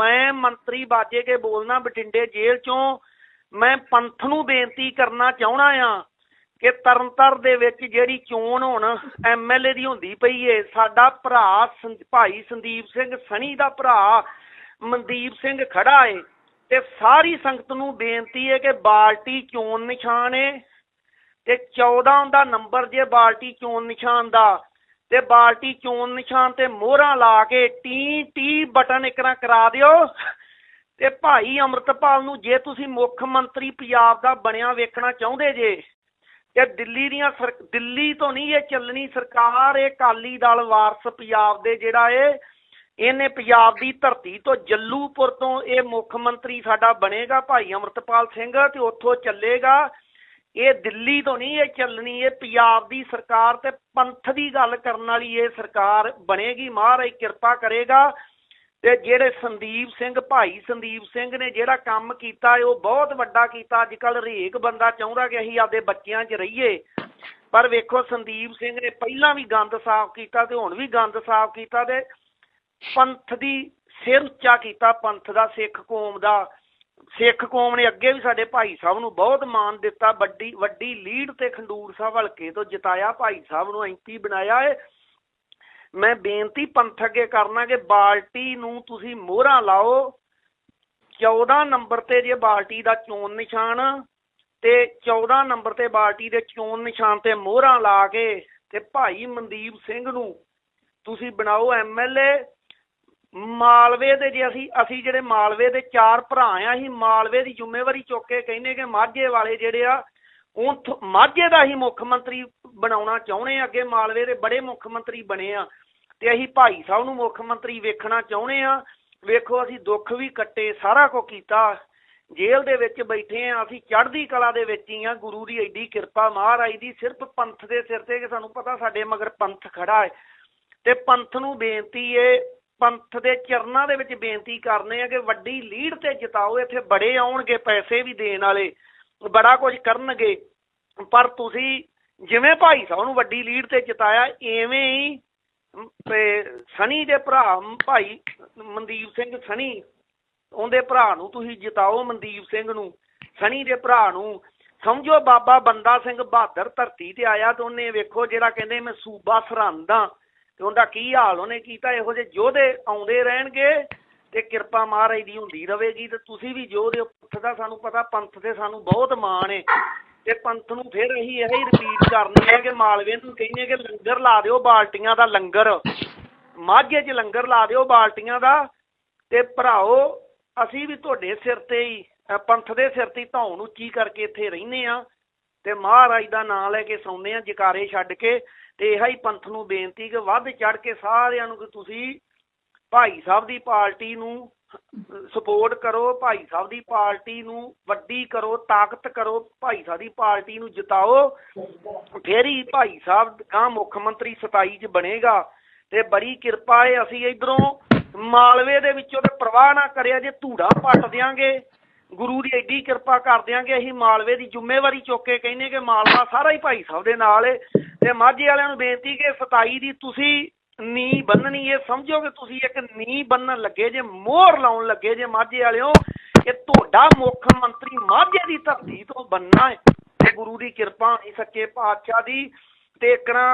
ਮੈਂ ਮੰਤਰੀ ਬਾਜੇ ਕੇ ਬੋਲਣਾ ਬਠਿੰਡੇ ਜੇਲ੍ਹ ਚੋਂ, ਮੈਂ ਪੰਥ ਨੂੰ ਬੇਨਤੀ ਕਰਨਾ ਚਾਹਣਾ ਆ ਕਿ ਤਰਨਤਰ ਦੇ ਵਿੱਚ ਜਿਹੜੀ ਚੋਣ ਹੁਣ ਐਮਐਲਏ ਦੀ ਹੁੰਦੀ ਪਈ ਏ, ਸਾਡਾ ਭਰਾ ਭਾਈ ਸੰਦੀਪ ਸਿੰਘ ਸਣੀ ਦਾ ਭਰਾ ਮਨਦੀਪ ਸਿੰਘ ਖੜਾ ਏ ਤੇ ਸਾਰੀ ਸੰਗਤ ਨੂੰ ਬੇਨਤੀ ਹੈ ਕਿ ਬਾਲਟੀ ਚੋਣ ਨਿਸ਼ਾਨ ਏ ਤੇ 14 ਦਾ ਨੰਬਰ ਜੇ ਬਾਲਟੀ ਚੋਣ ਨਿਸ਼ਾਨ ਦਾ ਤੇ ਬਾਲਟੀ ਚੋਣ ਨਿਸ਼ਾਨ ਤੇ ਮੋਹਰਾਂ ਲਾ ਕੇ ਟੀ ਟੀ ਬਟਨ ਇਕਰਾ ਕਰਾ ਦਿਓ। ਤੇ ਭਾਈ ਅਮਰਤਪਾਲ ਨੂੰ ਜੇ ਤੁਸੀਂ ਮੁੱਖ ਮੰਤਰੀ ਪੰਜਾਬ ਦਾ ਬਣਿਆ ਵੇਖਣਾ ਚਾਹੁੰਦੇ ਜੇ, ਤੇ ਦਿੱਲੀ ਦੀਆਂ ਸਰ- ਦਿੱਲੀ ਤੋਂ ਨਹੀਂ ਇਹ ਚੱਲਣੀ ਸਰਕਾਰ, ਇਹ ਕਾਲੀ ਦਲ ਵਾਰਸ ਪੰਜਾਬ ਦੇ ਜਿਹੜਾ ਏ, ਇਹਨੇ ਪੰਜਾਬ ਦੀ ਧਰਤੀ ਤੋਂ ਜੱਲੂਪੁਰ ਤੋਂ ਇਹ ਮੁੱਖ ਮੰਤਰੀ ਸਾਡਾ ਬਣੇਗਾ ਭਾਈ ਅਮਰਤਪਾਲ ਸਿੰਘ ਤੇ ਉੱਥੋਂ ਚੱਲੇਗਾ। ਇਹ ਦਿੱਲੀ ਤੋਂ ਨਹੀਂ, ਇਹ ਚੱਲਣੀ, ਇਹ ਪੰਜਾਬ ਦੀ ਸਰਕਾਰ ਤੇ ਪੰਥ ਦੀ ਗੱਲ ਕਰਨ ਵਾਲੀ ਇਹ ਸਰਕਾਰ ਬਣੇਗੀ। ਮਹਾਰਾਜ ਕਿਰਪਾ ਕਰੇਗਾ। ਤੇ ਜਿਹੜੇ ਸੰਦੀਪ ਸਿੰਘ, ਭਾਈ ਸੰਦੀਪ ਸਿੰਘ ਨੇ ਜਿਹੜਾ ਕੰਮ ਕੀਤਾ ਉਹ ਬਹੁਤ ਵੱਡਾ ਕੀਤਾ। ਅੱਜ ਕੱਲ ਹਰੇਕ ਬੰਦਾ ਚਾਹੁੰਦਾ ਕਿ ਅਸੀਂ ਆਪਦੇ ਬੱਚਿਆਂ 'ਚ ਰਹੀਏ। ਪਰ ਵੇਖੋ, ਸੰਦੀਪ ਸਿੰਘ ਨੇ ਪਹਿਲਾਂ ਵੀ ਗੰਦ ਸਾਫ਼ ਕੀਤਾ ਤੇ ਹੁਣ ਵੀ ਗੰਦ ਸਾਫ਼ ਕੀਤਾ ਤੇ ਪੰਥ ਦੀ ਸਿਰ ਉੱਚਾ ਕੀਤਾ। ਪੰਥ ਦਾ ਸਿੱਖ ਕੌਮ ਦਾ ਸਿੱਖ ਕੌਮ ਨੇ ਅੱਗੇ ਵੀ ਸਾਡੇ ਭਾਈ ਸਾਹਿਬ ਨੂੰ ਬਹੁਤ ਮਾਣ ਦਿੱਤਾ, ਵੱਡੀ ਵੱਡੀ ਲੀਡ ਤੇ ਖੰਡੂਰ ਸਾਹਿਬ ਹਲਕੇ ਤੋਂ ਜਿਤਾਇਆ, ਭਾਈ ਸਾਹਿਬ ਨੂੰ ਐਮਪੀ ਬਣਾਇਆ ਏ। ਮੈਂ ਬੇਨਤੀ ਪੰਥ ਅੱਗੇ ਕਰਨਾ ਕਿ ਬਾਲਟੀ ਨੂੰ ਤੁਸੀਂ ਮੋਹਰਾ ਲਾਓ 14 ਨੰਬਰ ਤੇ ਜੇ ਬਾਲਟੀ ਦਾ ਚੋਣ ਨਿਸ਼ਾਨ ਤੇ 14 ਨੰਬਰ ਤੇ ਬਾਲਟੀ ਦੇ ਚੋਣ ਨਿਸ਼ਾਨ ਤੇ ਮੋਹਰਾਂ ਲਾ ਕੇ ਤੇ ਭਾਈ ਮਨਦੀਪ ਸਿੰਘ ਨੂੰ ਤੁਸੀਂ ਬਣਾਓ ਐਮਐਲਏ ਮਾਲਵੇ ਦੇ ਜੇ ਅਸੀਂ ਅਸੀਂ ਜਿਹੜੇ ਮਾਲਵੇ ਦੇ ਚਾਰ ਭਰਾ ਆ, ਅਸੀਂ ਮਾਲਵੇ ਦੀ ਜ਼ਿੰਮੇਵਾਰੀ ਚੁੱਕ ਕੇ ਕਹਿੰਦੇ ਕਿ ਮਾਝੇ ਵਾਲੇ ਜਿਹੜੇ ਆ, ਉਹ ਮਾਝੇ ਦਾ ਹੀ ਮੁੱਖ ਮੰਤਰੀ ਬਣਾਉਣਾ ਚਾਹੁੰਦੇ ਆ, ਅੱਗੇ ਮਾਲਵੇ ਦੇ ਬੜੇ ਮੁੱਖ ਮੰਤਰੀ ਬਣੇ ਆ। ਤੇ ਅਸੀਂ ਭਾਈ ਸਾਹਿਬ ਨੂੰ ਮੁੱਖ ਮੰਤਰੀ ਵੇਖਣਾ ਚਾਹੁੰਦੇ ਆ। ਵੇਖੋ, ਅਸੀਂ ਦੁੱਖ ਵੀ ਕੱਟੇ, ਸਾਰਾ ਕੁਝ ਕੀਤਾ। ਜੇਲ੍ਹ ਦੇ ਵਿੱਚ ਬੈਠੇ ਆ, ਅਸੀਂ ਚੜ੍ਹਦੀ ਕਲਾ ਦੇ ਵਿੱਚ ਹੀ ਆ। ਗੁਰੂ ਦੀ ਐਡੀ ਕਿਰਪਾ ਮਹਾਰਾਜ ਦੀ, ਸਿਰਫ ਪੰਥ ਦੇ ਸਿਰ ਤੇ ਕਿ ਸਾਨੂੰ ਪਤਾ ਸਾਡੇ ਮਗਰ ਪੰਥ ਖੜਾ ਹੈ। ਤੇ ਪੰਥ ਨੂੰ ਬੇਨਤੀ ਏ ਪੰਥ ਦੇ ਚਰਨਾਂ ਦੇ ਵਿੱਚ ਬੇਨਤੀ ਕਰਨੇ ਆ ਕਿ ਵੱਡੀ ਲੀਡ ਤੇ ਜਿਤਾਓ, ਇੱਥੇ ਬੜੇ ਆਉਣਗੇ, ਪੈਸੇ ਵੀ ਦੇਣ ਵਾਲੇ, ਬੜਾ ਕੁਝ ਕਰਨਗੇ। ਪਰ ਤੁਸੀਂ ਜਿਵੇਂ ਭਾਈ ਸਾਹਿਬ ਨੂੰ ਵੱਡੀ ਲੀਡ ਤੇ ਜਿਤਾਇਆ, ਐਵੇਂ ਹੀ ਤੇ ਸਣੀ ਦੇ ਭਰਾ ਭਾਈ ਮਨਦੀਪ ਸਿੰਘ ਸਣੀ ਉਹਦੇ ਭਰਾ ਨੂੰ ਤੁਸੀਂ ਜਿਤਾਓ ਮਨਦੀਪ ਸਿੰਘ ਨੂੰ। ਸਣੀ ਦੇ ਭਰਾ ਨੂੰ ਸਮਝੋ, ਬਾਬਾ ਬੰਦਾ ਸਿੰਘ ਬਹਾਦਰ ਧਰਤੀ ਤੇ ਆਇਆ ਤੇ ਉਹਨੇ ਵੇਖੋ ਜਿਹੜਾ ਕਹਿੰਦੇ ਮੈਂ ਸੂਬਾ ਸਰਹੰਦਾਂ ਤੇ ਉਹਦਾ ਕੀ ਹਾਲ, ਉਹਨੇ ਕੀਤਾ ਇਹੋ ਜਿਹੇ ਯੋਧੇ ਆਉਂਦੇ ਰਹਿਣਗੇ ਤੇ ਕਿਰਪਾ ਮਹਾਰਾਜ ਦੀ ਹੁੰਦੀ ਰਹੇਗੀ ਤੇ ਤੁਸੀਂ ਵੀ ਯੋਧੇ ਹੋ, ਪੰਥ ਦਾ ਸਾਨੂੰ ਪਤਾ, ਪੰਥ ਤੇ ਸਾਨੂੰ ਬਹੁਤ ਮਾਣ ਏ। ਤੇ ਪੰਥ ਨੂੰ ਫਿਰ ਅਸੀਂ ਇਹ ਹੀ ਰਿਪੀਟ ਕਰਨੀ ਹੈ ਕਿ ਮਾਲਵੇ ਨੂੰ ਕਹਿੰਦੇ ਕਿ ਲੰਗਰ ਲਾ ਦਿਓ ਬਾਲਟੀਆਂ ਦਾ ਲੰਗਰ। ਮਾਝੇ 'ਚ ਲੰਗਰ ਲਾ ਦਿਓ ਬਾਲਟੀਆਂ ਦਾ ਤੇ ਭਰਾਓ, ਅਸੀਂ ਵੀ ਤੁਹਾਡੇ ਸਿਰ ਤੇ ਹੀ ਪੰਥ ਦੇ ਸਿਰ ਤੇ ਧੌਣ ਉੱਚੀ ਕਰਕੇ ਇੱਥੇ ਰਹਿੰਦੇ ਆ ਤੇ ਮਹਾਰਾਜ ਦਾ ਨਾਮ ਲੈ ਕੇ ਸੌਂਦੇ ਆ ਜਕਾਰੇ ਛੱਡ ਕੇ, ਤੇ ਇਹ ਹੀ ਪੰਥ ਨੂੰ ਬੇਨਤੀ ਕਿ ਵੱਧ ਚੜ ਕੇ ਸਾਰਿਆਂ ਨੂੰ ਕਿ ਤੁਸੀਂ ਭਾਈ ਸਾਹਿਬ ਦੀ ਪਾਰਟੀ ਨੂੰ ਸਪੋਰਟ ਕਰੋ, ਭਾਈ ਸਾਹਿਬ ਦੀ ਪਾਰਟੀ ਨੂੰ ਵੱਡੀ ਕਰੋ, ਤਾਕਤ ਕਰੋ, ਭਾਈ ਸਾਹਿਬ ਦੀ ਪਾਰਟੀ ਨੂੰ ਜਿਤਾਓ। ਫੇਰ ਹੀ ਭਾਈ ਸਾਹਿਬ ਕਾਂ ਮੁੱਖ ਮੰਤਰੀ 27 ਚ ਬਣੇਗਾ ਤੇ ਬੜੀ ਕਿਰਪਾ ਹੈ ਅਸੀਂ ਇਧਰੋਂ ਮਾਲਵੇ ਦੇ ਵਿੱਚੋਂ ਤੇ ਪ੍ਰਵਾਹ ਨਾ ਕਰਿਆ, ਜੇ ਧੂੜਾ ਪੱਟ ਦਿਆਂਗੇ। ਗੁਰੂ ਦੀ ਐਡੀ ਕਿਰਪਾ ਕਰ ਦਿਆਂਗੇ, ਅਸੀਂ ਮਾਲਵੇ ਦੀ ਜ਼ਿੰਮੇਵਾਰੀ ਚੁੱਕ ਕੇ ਕਹਿੰਦੇ ਕਿ ਮਾਲਵਾ ਸਾਰਾ ਹੀ ਭਾਈ ਸਾਹਿਬ ਦੇ ਨਾਲ ਏ। ਤੇ ਮਾਝੇ ਵਾਲਿਆਂ ਨੂੰ ਬੇਨਤੀ ਕਿ 27 ਦੀ ਤੁਸੀਂ ਨੀ ਬੰਨਣੀ ਇਹ ਸਮਝੋ ਕਿ ਤੁਸੀਂ ਇੱਕ ਨੀ ਬੰਨਣ ਲੱਗੇ, ਜੇ ਮੋਹਰ ਲਾਉਣ ਲੱਗੇ, ਜੇ ਮਾਝੇ ਵਾਲਿਓ, ਕਿ ਤੁਹਾਡਾ ਮੁੱਖ ਮੰਤਰੀ ਮਾਝੇ ਦੀ ਧਰਤੀ ਤੋਂ ਬੰਨਾ ਹੈ ਤੇ ਗੁਰੂ ਦੀ ਕਿਰਪਾ ਹੋਣੀ ਸੱਚੇ ਪਾਤਸ਼ਾਹ ਦੀ। ਤੇ ਇਕਣਾ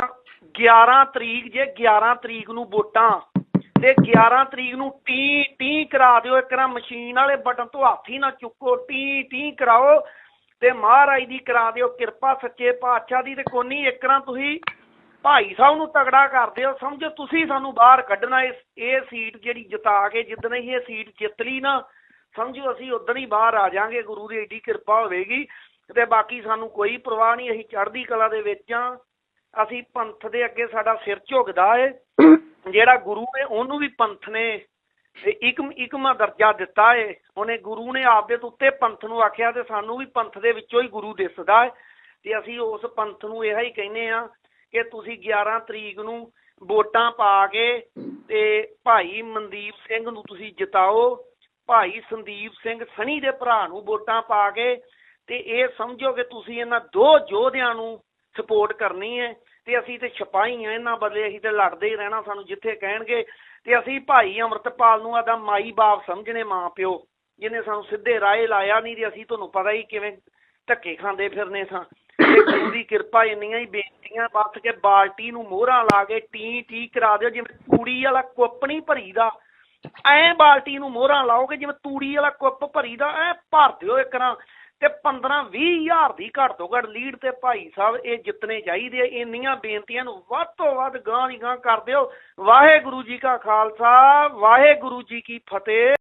11 ਤਰੀਕ, ਜੇ 11 ਤਰੀਕ ਨੂੰ ਵੋਟਾਂ ਤੇ 11 ਤਰੀਕ ਨੂੰ ਟੀ ਟੀ ਕਰਾ ਦਿਓ ਇਕਣਾ ਮਸ਼ੀਨ ਵਾਲੇ ਬਟਨ ਤੋਂ ਹੱਥ ਹੀ ਨਾ ਚੁੱਕੋ ਟੀ ਟੀ ਕਰਾਓ ਤੇ ਮਹਾਰਾਜ ਦੀ ਕਰਾ ਦਿਓ, ਕਿਰਪਾ ਸੱਚੇ ਪਾਤਸ਼ਾਹ ਦੀ ਤੇ ਕੋਨੀ ਇਕਣਾ ਤੁਸੀਂ ਭਾਈ ਸਾਹਿਬ ਨੂੰ ਤਗੜਾ ਕਰਦੇ ਹੋ ਸਮਝੋ ਤੁਸੀਂ ਸਾਨੂੰ ਬਾਹਰ ਕੱਢਣਾ, ਇਸ, ਇਹ ਸੀਟ ਜਿਹੜੀ ਜਿਤਾ ਕੇ ਜਿੱਦਣ ਹੀ ਇਹ ਸੀਟ ਜਿੱਤ ਲਈ ਨਾ, ਸਮਝੋ ਅਸੀਂ ਉਦੋਂ ਹੀ ਬਾਹਰ ਆ ਜਾਾਂਗੇ ਗੁਰੂ ਦੀ ਏਡੀ ਕਿਰਪਾ ਹੋਵੇਗੀ ਤੇ ਬਾਕੀ ਸਾਨੂੰ ਕੋਈ ਪਰਵਾਹ ਨਹੀਂ ਅਸੀਂ ਚੜ੍ਹਦੀ ਕਲਾ ਦੇ ਵਿੱਚ ਆ, ਅਸੀਂ ਪੰਥ ਦੇ ਅੱਗੇ ਸਾਡਾ ਸਿਰ ਝੁਕਦਾ ਏ। ਜਿਹੜਾ ਗੁਰੂ ਨੇ ਉਹਨੂੰ ਵੀ ਪੰਥ ਨੇ ਇਕਮ ਇੱਕਮਾ ਦਰਜਾ ਦਿੱਤਾ ਏ, ਉਹਨੇ ਗੁਰੂ ਨੇ ਆਪਦੇ ਤੋਂ ਉੱਤੇ ਪੰਥ ਨੂੰ ਆਖਿਆ ਤੇ ਸਾਨੂੰ ਵੀ ਪੰਥ ਦੇ ਵਿੱਚੋਂ ਹੀ ਗੁਰੂ ਦਿਸਦਾ ਏ। ਤੇ ਅਸੀਂ ਉਸ ਪੰਥ ਨੂੰ ਇਹ ਹੀ ਕਹਿੰਦੇ ਆ ਕਿ ਤੁਸੀਂ 11 ਤਰੀਕ ਨੂੰ ਵੋਟਾਂ ਪਾ ਕੇ ਤੇ ਭਾਈ ਮਨਦੀਪ ਸਿੰਘ ਨੂੰ ਤੁਸੀਂ ਜਿਤਾਓ, ਭਾਈ ਸੰਦੀਪ ਸਿੰਘ ਸਣੀ ਦੇ ਭਰਾ ਨੂੰ ਵੋਟਾਂ ਪਾ ਕੇ ਤੇ ਇਹ ਸਮਝੋ ਕਿ ਤੁਸੀਂ ਇਹਨਾਂ ਦੋ ਯੋਧਿਆਂ ਨੂੰ ਸਪੋਰਟ ਕਰਨੀ ਹੈ ਤੇ ਅਸੀਂ ਤੇ ਛਪਾਈ ਆ ਇਹਨਾਂ ਬਦਲੇ ਅਸੀਂ ਤੇ ਲੜਦੇ ਹੀ ਰਹਿਣਾ ਸਾਨੂੰ ਜਿੱਥੇ ਕਹਿਣਗੇ ਤੇ ਅਸੀਂ ਭਾਈ ਅਮਰਤਪਾਲ ਨੂੰ ਆਦਾ ਮਾਈ ਬਾਪ ਸਮਝਣੇ ਮਾਂ ਪਿਓ, ਜਿਹਨੇ ਸਾਨੂੰ ਸਿੱਧੇ ਰਾਹੇ ਲਾਇਆ ਨਹੀਂ ਤੇ ਅਸੀਂ ਤੁਹਾਨੂੰ ਪਤਾ ਹੀ ਕਿਵੇਂ ਧੱਕੇ ਖਾਂਦੇ ਫਿਰਨੇ ਸਾਂ। ਤੇ ਗੁਰੂ ਦੀ ਕਿਰਪਾ ਇੰਨੀਆਂ ਹੀ ਬੇਨਤੀਆਂ, ਬਸ ਕੇ ਬਾਲਟੀ ਨੂੰ ਮੋਹਰਾਂ ਲਾ ਕੇ ਟੀ ਟੀ ਕਰਾ ਦਿਓ, ਜਿਵੇਂ ਤੂੜੀ ਵਾਲਾ ਕੁੱਪ ਨਹੀਂ ਭਰੀਦਾ। ਐ ਬਾਲਟੀ ਨੂੰ ਮੋਹਰਾਂ ਲਾਓਗੇ, ਜਿਵੇਂ ਤੂੜੀ ਵਾਲਾ ਕੁੱਪ ਭਰੀਦਾ, ਐ ਭਰ ਦਿਓ ਇੱਕ ਨਾ ਤੇ 15 20 ਹਜ਼ਾਰ ਦੀ ਘੱਟ ਤੋਂ ਘੱਟ ਲੀਡ ਤੇ ਭਾਈ ਸਾਹਿਬ, ਇਹ ਜਿੱਤਨੇ ਚਾਹੀਦੇ ਆ। ਇੰਨੀਆਂ ਬੇਨਤੀਆਂ ਨੂੰ ਵੱਧ ਤੋਂ ਵੱਧ ਗਾਂ ਦੀ ਗਾਂ ਕਰ ਦਿਓ। ਵਾਹਿਗੁਰੂ ਜੀ ਕਾ ਖਾਲਸਾ, ਵਾਹਿਗੁਰੂ ਜੀ ਕੀ ਫਤਿਹ।